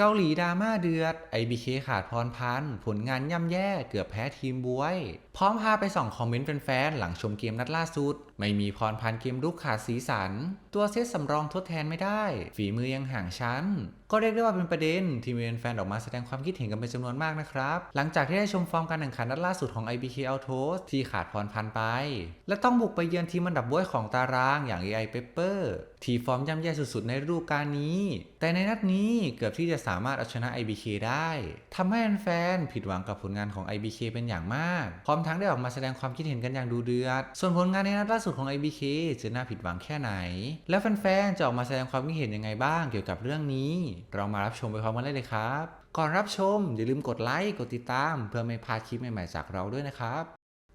เกาหลีดราม่าเดือด IBK ขาดพรพันธ์ผลงานย่ำแย่เกือบแพ้ทีมบวย พร้อมพาไปส่องคอมเมนต์แฟนๆหลังชมเกมนัดล่าสุด ไม่มีพรพันธ์เกมลุกขาดสีสันตัวเซตสำรองทดแทนไม่ได้ ฝีมือยังห่างชั้น ก็เรียกได้ว่าเป็นประเด็น ที่มีแฟนออกมาแสดงความคิดเห็นกันเป็นจำนวนมากนะครับ หลังจากที่ได้ชมฟอร์มการแข่งขันนัดล่าสุดของ IBK Autos ที่ขาดพรพันไป และต้องบุกไปเยือนทีมอันดับบวยของตารางอย่าง AI Pepper ที่ฟอร์มย่ำแย่สุดๆในฤดูกาลนี้ แต่ในนัดนี้เกือบที่จะสามารถเอาชนะ IBK ได้ทำให้แฟนๆผิดหวังกับผลงานของ IBK เป็นอย่างมาก พร้อมทั้งได้ออกมาแสดงความคิดเห็นกันอย่างดูเดือด ส่วนผลงานในนัดล่าสุดของ IBK จะน่าผิดหวังแค่ไหนแล้วแฟนๆ จะออกมาแสดงความคิดเห็นยังไงบ้างเกี่ยวกับเรื่องนี้ เรามารับชมไปพร้อมกันได้เลยครับ ก่อนรับชมอย่าลืมกดไลค์ กดติดตาม เพื่อไม่พลาดคลิปใหม่ๆจากเราด้วยนะครับ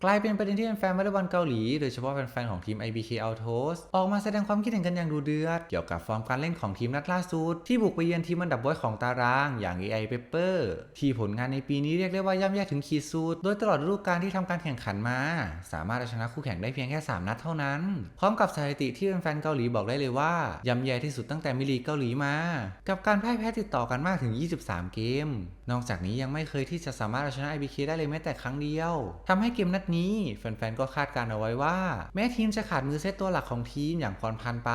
กลายเป็นประเด็นที่แฟนๆวอลเลย์บอลเกาหลี โดยเฉพาะแฟนๆของทีม IBK Autos ออกมาแสดงความคิดเห็นกันอย่างดูเดือด เกี่ยวกับฟอร์มการเล่นของทีมนัดล่าสุด ที่บุกไปเยือนทีมอันดับบวยของตาราง อย่าง AI Pepper ที่ผลงานในปีนี้เรียกได้ว่าย่ำแย่ถึงขีดสุด โดยตลอดฤดูกาลที่ทำการแข่งขันมา สามารถเอาชนะคู่แข่งได้เพียงแค่ 3 นัดเท่านั้น พร้อมกับสถิติที่แฟนๆเกาหลีบอกได้เลยว่าย่ำแย่ที่สุดตั้งแต่มิลีเกาหลีมา กับการพ่ายแพ้ติดต่อกันมากถึง 23 เกม นอกจากนี้ยังไม่เคยที่จะสามารถเอาชนะ IBK ได้เลยแม้แต่ครั้งเดียวทำให้เกมนัดนี้ แฟนๆ ก็คาดการณ์เอาไว้ว่า แม้ทีมจะขาดมือเซตตัวหลักของทีมอย่างพรพันธ์ไป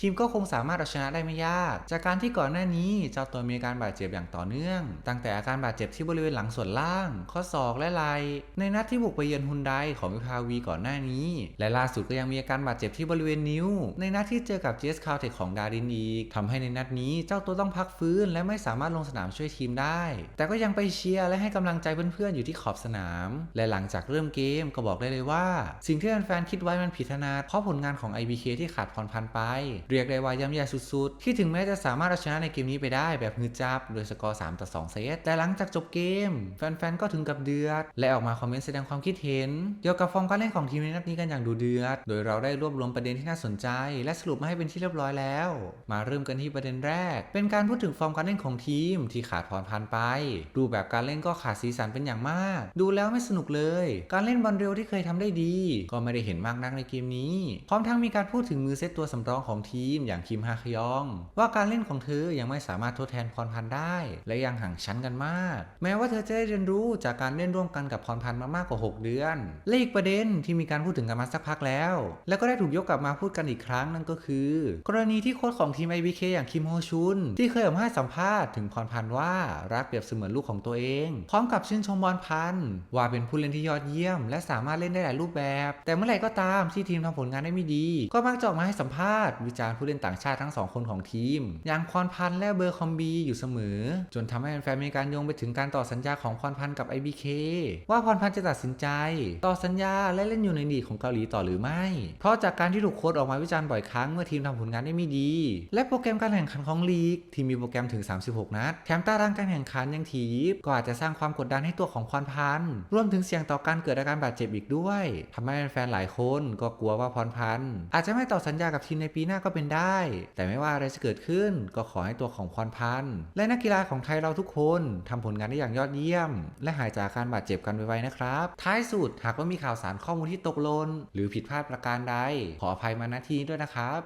ทีมก็คงสามารถเอาชนะได้ไม่ยาก จากการที่ก่อนหน้านี้เจ้าตัวมีอาการบาดเจ็บอย่างต่อเนื่อง ตั้งแต่อาการบาดเจ็บที่บริเวณหลังส่วนล่าง ข้อศอกและไหล่ในนัดที่บุกไปเยือนฮุนไดของวิภาวีก่อนหน้านี้ และล่าสุดก็ยังมีอาการบาดเจ็บที่บริเวณนิ้ว ในนัดที่เจอกับเจสคาวเทคของดารินอีกทำให้ในนัดนี้เจ้าตัวต้องพักฟื้นและไม่สามารถลงสนามช่วยทีมได้ แต่ก็ยังไปเชียร์และให้กำลังใจเพื่อนๆอยู่ที่ขอบสนาม และหลังจากเริ่มเกมก็บอกได้เลยว่า สิ่งที่แฟนๆคิดไว้มันผิดนาดเพราะผลงานของ IBK ที่ขาดพรพันไป เรียกได้ว่าย่ำแย่สุดๆ ที่ถึงแม้จะสามารถเอาชนะในเกมนี้ไปได้แบบมือจับโดยสกอร์ 3 ต่อ 2 เซต แต่หลังจากจบเกม แฟนๆ ก็ถึงกับเดือด และออกมาคอมเมนต์แสดงความคิดเห็น เกี่ยวกับฟอร์มการเล่นของทีมในนัดนี้กันอย่างดูเดือด โดยเราได้รวบรวมประเด็นที่น่าสนใจ และสรุปมาให้เป็นที่เรียบร้อยแล้ว มาเริ่มกันที่ประเด็นแรก เป็นการพูดถึงฟอร์มการเล่นของทีมที่ขาดพรพันไป รูปแบบการเล่นก็ขาดสีสันเป็นอย่างมาก ดูแล้วไม่สนุกเลย การเล่นบอลเร็วที่เคยทำได้ดี ก็ไม่ได้เห็นมากนักในเกมนี้ พร้อมทั้งมีการพูดถึงมือเซตตัวสำรองของทีมอย่างคิมฮาคยอง ว่าการเล่นของเธอยังไม่สามารถทดแทนพรพันธ์ได้ และยังห่างชั้นกันมาก แม้ว่าเธอจะได้เรียนรู้จากการเล่นร่วมกันกับพรพันธ์มามากกว่า 6 เดือนและอีกประเด็นที่มีการพูดถึงกันมาสักพักแล้ว แล้วก็ได้ถูกยกกลับมาพูดกันอีกครั้งนั่นก็คือ กรณีที่โค้ชของทีม IBK อย่างคิมโฮชุน ที่เคยออกมาให้สัมภาษณ์ถึงพรพันธ์ว่ารักเปรียบเสมือนลูกของตัวเอง พร้อมกับชื่นชมบอลพันธ์ว่าเป็นผู้เล่นที่ยอดเยี่ยมและสามารถเล่นได้หลายรูปแบบ แต่เมื่อไหร่ก็ตามที่ทีมทำผลงานได้ไม่ดี ก็มักจะออกมาให้สัมภาษณ์วิจารณ์ผู้เล่นต่างชาติทั้งสองคนของทีม อย่างพรพันและเบอร์คอมบีอยู่เสมอ จนทำให้แฟนมีการโยงไปถึงการต่อสัญญาของพรพันกับ IBK ว่าพรพันจะตัดสินใจ ต่อสัญญาและเล่นอยู่ในลีกของเกาหลีต่อหรือไม่ เพราะจากการที่ถูกโค้ชออกมาวิจารณ์บ่อยครั้งเมื่อทีมทำผลงานได้ไม่ดี และโปรแกรมการแข่งขันของลีก ที่มีโปรแกรมถึง 36 นัดแถมตารางการแข่งขันยังถีบก็อาจจะสร้างความกดดันให้ตัวของพรพันรวมถึงเสี่ยงต่อการเกิดอาการการบาดเจ็บอีกด้วย ทำให้แฟนหลายคนก็กลัวว่าพรพันธ์อาจจะไม่ต่อสัญญากับทีมในปีหน้าก็เป็นได้ แต่ไม่ว่าอะไรจะเกิดขึ้นก็ขอให้ตัวของพรพันธ์และนักกีฬาของไทยเราทุกคนทำผลงานได้อย่างยอดเยี่ยม และหายจากการบาดเจ็บกันไวๆนะครับ ท้ายสุดหากว่ามีข่าวสารข้อมูลที่ตกหล่นหรือผิดพลาดประการใดขออภัยมาณที่นี้ด้วยนะครับ